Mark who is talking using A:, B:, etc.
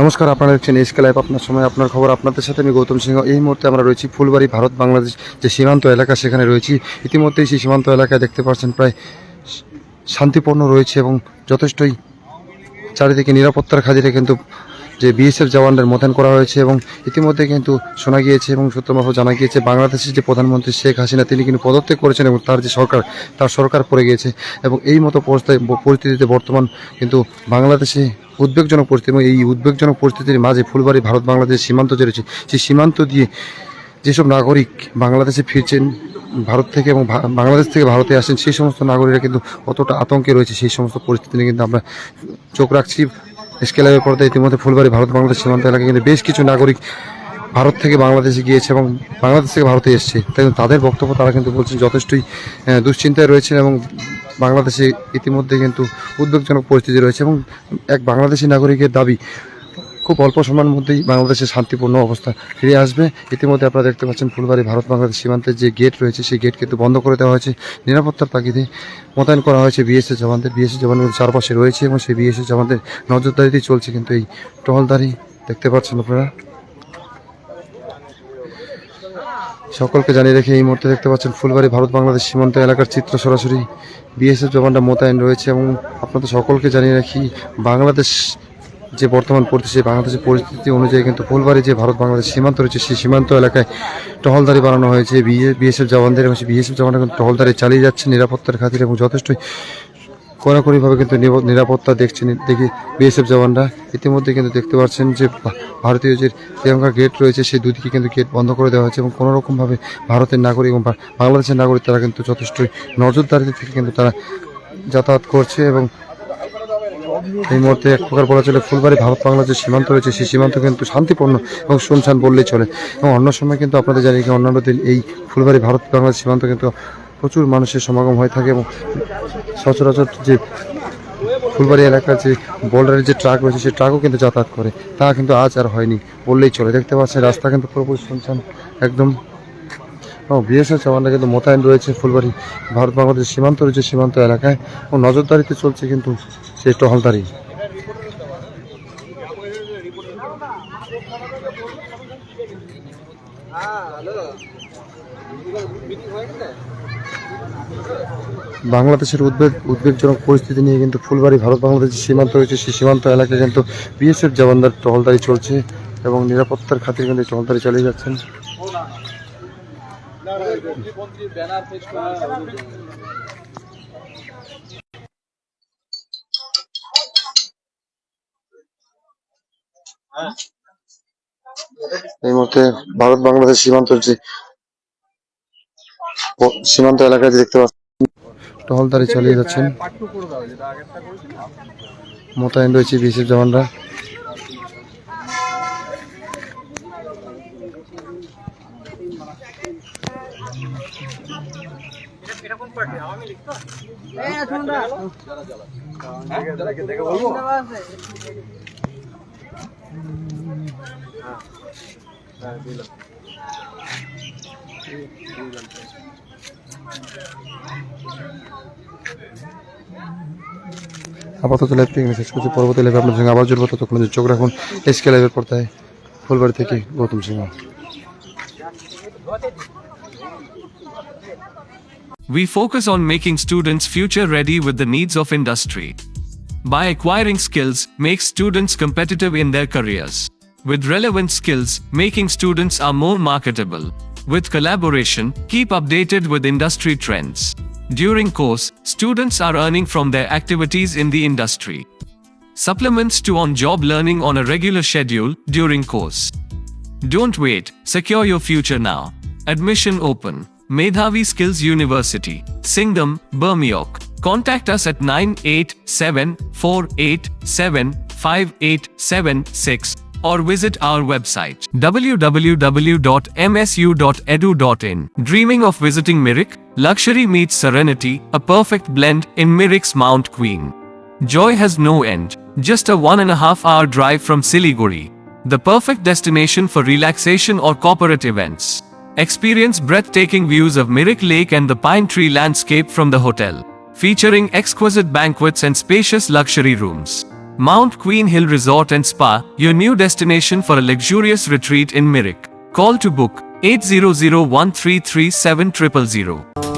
A: নমস্কার, আপনারা দেখছেন এসকে লাইভ। আপনার সময়, আপনার খবর, আপনাদের সাথে আমি গৌতম সিংহ। এই মুহূর্তে আমরা রয়েছি ফুলবাড়ি, ভারত, বাংলাদেশ যে সীমান্ত এলাকা সেখানে রয়েছি। ইতিমধ্যেই সেই সীমান্ত এলাকায় দেখতে পাচ্ছেন প্রায় শান্তিপূর্ণ রয়েছে এবং যথেষ্টই চারিদিকে নিরাপত্তার খাতিরে কিন্তু যে বিএসএফ জওয়ানদের মোতায়েন করা হয়েছে এবং ইতিমধ্যে কিন্তু শোনা গিয়েছে এবং সত্যভাবে জানা গিয়েছে, বাংলাদেশের যে প্রধানমন্ত্রী শেখ হাসিনা, তিনি কিন্তু পদত্যাগ করেছেন এবং তার যে সরকার, তার সরকার পড়ে গিয়েছে এবং এই মতো পরিস্থিতিতে বর্তমান কিন্তু বাংলাদেশে উদ্বেগজনক পরিস্থিতি এবং এই উদ্বেগজনক পরিস্থিতির মাঝে ফুলবাড়ি ভারত বাংলাদেশ সীমান্ত যে রয়েছে, সেই সীমান্ত দিয়ে যেসব নাগরিক বাংলাদেশে ফিরছেন, ভারত থেকে এবং বাংলাদেশ থেকে ভারতে আসেন সেই সমস্ত নাগরিকরা কিন্তু কতটা আতঙ্কে রয়েছে। সেই সমস্ত পরিস্থিতি নিয়ে কিন্তু আমরা চোখ রাখছি। স্কেলারের পর্দায় ইতিমধ্যে ফুলবাড়ি ভারত বাংলাদেশ সীমান্ত এলাকায় কিন্তু বেশ কিছু নাগরিক ভারত থেকে বাংলাদেশে গিয়েছে এবং বাংলাদেশ থেকে ভারতে এসছে। তাই তাদের বক্তব্য তারা কিন্তু বলছেন যথেষ্টই দুশ্চিন্তায় রয়েছেন এবং বাংলাদেশে ইতিমধ্যে কিন্তু উদ্বেগজনক পরিস্থিতি রয়েছে এবং এক বাংলাদেশি নাগরিকের দাবি, খুব অল্প সময়ের মধ্যেই বাংলাদেশের শান্তিপূর্ণ অবস্থা ফিরে আসবে। ইতিমধ্যে আপনারা দেখতে পাচ্ছেন, ফুলবাড়ি ভারত বাংলাদেশ সীমান্তের যে গেট রয়েছে, সেই গেট কিন্তু বন্ধ করে দেওয়া হয়েছে। নিরাপত্তার তাগিদে মোতায়েন করা হয়েছে বিএসএফ জওয়ানদের। বিএসএফ জওয়ানদের চারপাশে রয়েছে এবং সেই বিএসএফ জওয়ানদের নজরদারিতেই চলছে কিন্তু এই টহলদারি। দেখতে পাচ্ছেন আপনারা সকলকে জানিয়ে রেখে এই মুহূর্তে দেখতে পাচ্ছেন ফুলবাড়ি ভারত বাংলাদেশ সীমান্ত এলাকার চিত্র সরাসরি বিএসএফ জওয়ানরা মোতায়েন রয়েছে এবং আপনাদের সকলকে জানিয়ে রাখি, বাংলাদেশ যে বর্তমান পরিস্থিতি বাংলাদেশের পরিস্থিতি অনুযায়ী কিন্তু ফুলবাড়ি যে ভারত বাংলাদেশ সীমান্ত রয়েছে, সেই সীমান্ত এলাকায় টহলদারি বানানো হয়েছে। বিএসএফ জওয়ানদের এবং বিএসএফ জওয়ানরা কিন্তু টহলদারি চালিয়ে যাচ্ছে নিরাপত্তার খাতিরে এবং যথেষ্টই কড়াকড়িভাবে কিন্তু নিরাপত্তা দেখছেন দেখি বিএসএফ জওয়ানরা। ইতিমধ্যে কিন্তু দেখতে পাচ্ছেন যে ভারতীয় যে তিরঙ্গা গেট রয়েছে সেই দুদিকে কিন্তু গেট বন্ধ করে দেওয়া হয়েছে এবং কোনো রকমভাবে ভারতের নাগরিক এবং বাংলাদেশের নাগরিক তারা কিন্তু যথেষ্টই নজরদারিতে থেকে কিন্তু তারা যাতায়াত করছে এবং এই মুহূর্তে এক প্রকার বলা চলে ফুলবাড়ি ভারত বাংলাদেশ সীমান্ত রয়েছে, সেই সীমান্ত কিন্তু শান্তিপূর্ণ এবং শুনশান বললেই চলে। এবং অন্য সময় কিন্তু আপনাদের জানি অন্যান্য দিন এই ফুলবাড়ি ভারত বাংলাদেশ সীমান্ত কিন্তু প্রচুর মানুষের সমাগম হয়ে থাকে এবং সচরাচর যে ফুলবাড়ি এলাকার যে বোল্ডারের যে ট্রাক রয়েছে, সেই ট্রাকও কিন্তু যাতায়াত করে। তা কিন্তু আজ আর হয়নি, বললেই চলে। দেখতে পাচ্ছেন, রাস্তা কিন্তু পুরোপুরি শুনছেন, একদম। ও, বিএসএফ জওয়ানরা কিন্তু মোতায়েন রয়েছে ফুলবাড়ি, ভারত বাংলাদেশ সীমান্ত রয়েছে সীমান্ত এলাকায়। ও, নজরদারিতে চলছে কিন্তু সেই টহলদারি। বাংলাদেশের উদ্বেগ উদ্বেগজনক পরিস্থিতি নিয়ে কিন্তু ফুলবাড়ি ভারত বাংলাদেশের সীমান্ত রয়েছে, সেই সীমান্ত এলাকায় কিন্তু বিএসএফ জওয়ানদের টহলদারি চলছে এবং নিরাপত্তার খাতিরে কিন্তু টহলদারি চালিয়ে যাচ্ছেন। এই মুহূর্তে ভারত বাংলাদেশ সীমান্ত সীমান্ত এলাকায় দেখতে পাচ্ছেন টহলদারি চালিয়ে যাচ্ছেন। মোতায়েন রয়েছে বিএসএফ জওয়ানরা। আপাতত লাইভটি এখানে শেষ করছি পরবর্তী লাইভে আপনাদের সঙ্গে আবার জুড়বো ততক্ষণ পর্যন্ত চোখ রাখুন এসকে লাইভের পর্দায় ফুলবাড়ি থেকে গৌতম সিংহ
B: We focus on making students future ready with the needs of industry. By acquiring skills, make students competitive in their careers. With relevant skills, making students are more marketable. With collaboration, keep updated with industry trends. During course, students are earning from their activities in the industry. Supplements to on-job learning on a regular schedule during course. Don't wait, secure your future now. Admission open. Medhavi Skills University, Singham, Burmiok. Contact us at 987487586 or visit our website www.msu.edu.in. Dreaming of visiting Mirik? Luxury meets serenity, a perfect blend in Mirik's Mount Queen. Joy has no end. Just a one and a half hour drive from Siliguri. The perfect destination for relaxation or corporate events. Experience breathtaking views of Mirik Lake and the pine tree landscape from the hotel, featuring exquisite banquets and spacious luxury rooms. Mount Queen Hill Resort and Spa, your new destination for a luxurious retreat in Mirik. Call to book 800 133 7000.